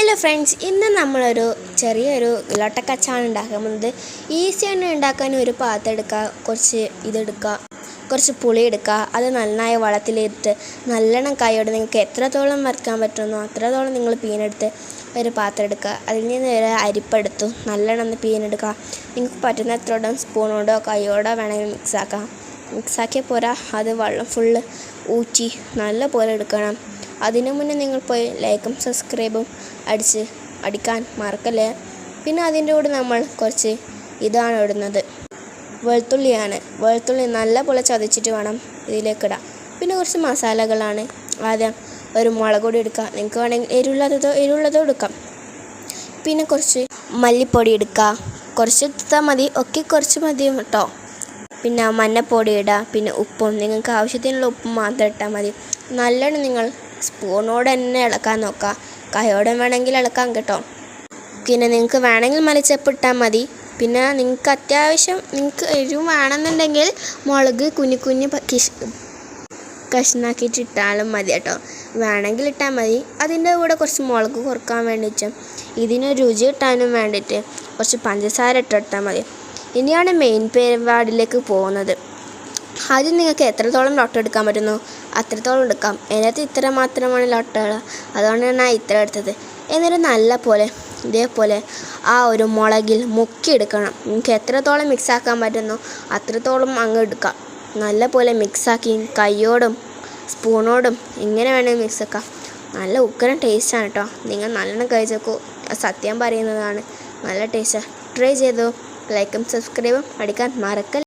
Hello friends ഇന്ന് നമ്മളൊരു ചെറിയൊരു ലൊട്ടക്കച്ചാണ് ഉണ്ടാക്കാൻ പോകുന്നത്. ഈസി തന്നെ ഉണ്ടാക്കാൻ ഒരു പാത്രം എടുക്കുക കുറച്ച് ഇതെടുക്കുക കുറച്ച് പുളി എടുക്കുക അത് നന്നായി വളത്തിലിട്ട് നല്ലോണം കൈയോടെ നിങ്ങൾക്ക് എത്രത്തോളം വറക്കാൻ പറ്റുമെന്നോ അത്രത്തോളം നിങ്ങൾ പീനെടുത്ത് ഒരു പാത്രം എടുക്കുക അതിൽ നിന്ന് ഒരു അരിപ്പെടുത്തു നല്ലോണം ഒന്ന് പീനെടുക്കുക നിങ്ങൾക്ക് പറ്റുന്ന എത്രയോടും സ്പൂണോടോ കൈയോടോ വേണമെങ്കിൽ മിക്സാക്കാം മിക്സാക്കിയാൽ മിക്സാക്കിയ പോരാ അത് വെള്ളം ഫുള്ള് ഊറ്റി നല്ല പോലെ എടുക്കണം. അതിനു മുന്നേ നിങ്ങൾ പോയി ലൈക്കും സബ്സ്ക്രൈബും അടിച്ച് അടിക്കാൻ മറക്കല്ലേ? പിന്നെ അതിന്റെ കൂടെ നമ്മൾ കുറച്ച് ഇതാണ് ഇടുന്നത്. വെളുത്തുള്ളിയാണ്. വെളുത്തുള്ളി നല്ല പോലെ ചതച്ചിട്ട് വേണം ഇതിലേക്ക് ഇടാം പിന്നെ കുറച്ച് മസാലകളാണ്. ആദ്യം ഒരു മുളക് പൊടി എടുക്കുക നിങ്ങൾക്ക് വേണമെങ്കിൽ എരിവുള്ളതോ എരിവുള്ളതോ എടുക്കാം. പിന്നെ കുറച്ച് മല്ലിപ്പൊടി എടുക്കുക. കുറച്ച് എടുത്താൽ മതി. ഒക്കെ കുറച്ച് മതി കേട്ടോ. പിന്നെ മഞ്ഞപ്പൊടി ഇടുക. പിന്നെ ഉപ്പും. നിങ്ങൾക്ക് ആവശ്യത്തിനുള്ള ഉപ്പ് മാത്രം ഇട്ടാൽ മതി. നല്ലോണം നിങ്ങൾ സ്പൂണോട് തന്നെ ഇളക്കാൻ നോക്കുക കൈയോടെ വേണമെങ്കിൽ ഇളക്കാം കേട്ടോ. പിന്നെ നിങ്ങൾക്ക് വേണമെങ്കിൽ മലച്ചപ്പ് ഇട്ടാൽ മതി. പിന്നെ നിങ്ങൾക്ക് അത്യാവശ്യം നിങ്ങൾക്ക് എരിവ് വേണമെന്നുണ്ടെങ്കിൽ മുളക് കുഞ്ഞു കുഞ്ഞു കിഷ് കഷ്ണാക്കിയിട്ട് ഇട്ടാലും മതി കേട്ടോ. വേണമെങ്കിൽ ഇട്ടാൽ മതി. അതിന്റെ കൂടെ കുറച്ച് മുളക് കുറയ്ക്കാൻ വേണ്ടിയിട്ടും ഇതിന് രുചി കിട്ടാനും വേണ്ടിയിട്ട് കുറച്ച് പഞ്ചസാര ഇട്ടിട്ടാൽ മതി. ഇനിയാണ് മെയിൻ പരിപാടിയിലേക്ക് പോകുന്നത്. ആദ്യം നിങ്ങൾക്ക് എത്രത്തോളം ലോട്ടോ എടുക്കാൻ പറ്റുന്നു? അത്രത്തോളം എടുക്കാം. അതിനകത്ത് ഇത്ര മാത്രമാണ് ലോട്ടകൾ അതുകൊണ്ടാണ് ഞാൻ ഇത്ര എടുത്തത്. എന്നിട്ട് നല്ല പോലെ ഇതേപോലെ ആ ഒരു മുളകിൽ മുക്കി എടുക്കണം. നിങ്ങൾക്ക് എത്രത്തോളം മിക്സ് ആക്കാൻ പറ്റുന്നു അത്രത്തോളം അങ്ങ് എടുക്കാം. നല്ല പോലെ മിക്സാക്കി കൈയോടും സ്പൂണോടും ഇങ്ങനെ വേണമെങ്കിൽ മിക്സ് ആക്കാം നല്ല ഉക്കരം ടേസ്റ്റാണ് കേട്ടോ നിങ്ങൾ നല്ലോണം കഴിച്ചേക്കൂ സത്യം പറയുന്നതാണ്. നല്ല ടേസ്റ്റാണ് ട്രൈ ചെയ്തു. ലൈക്കും സബ്സ്ക്രൈബും അടിക്കാൻ മറക്കല്ല.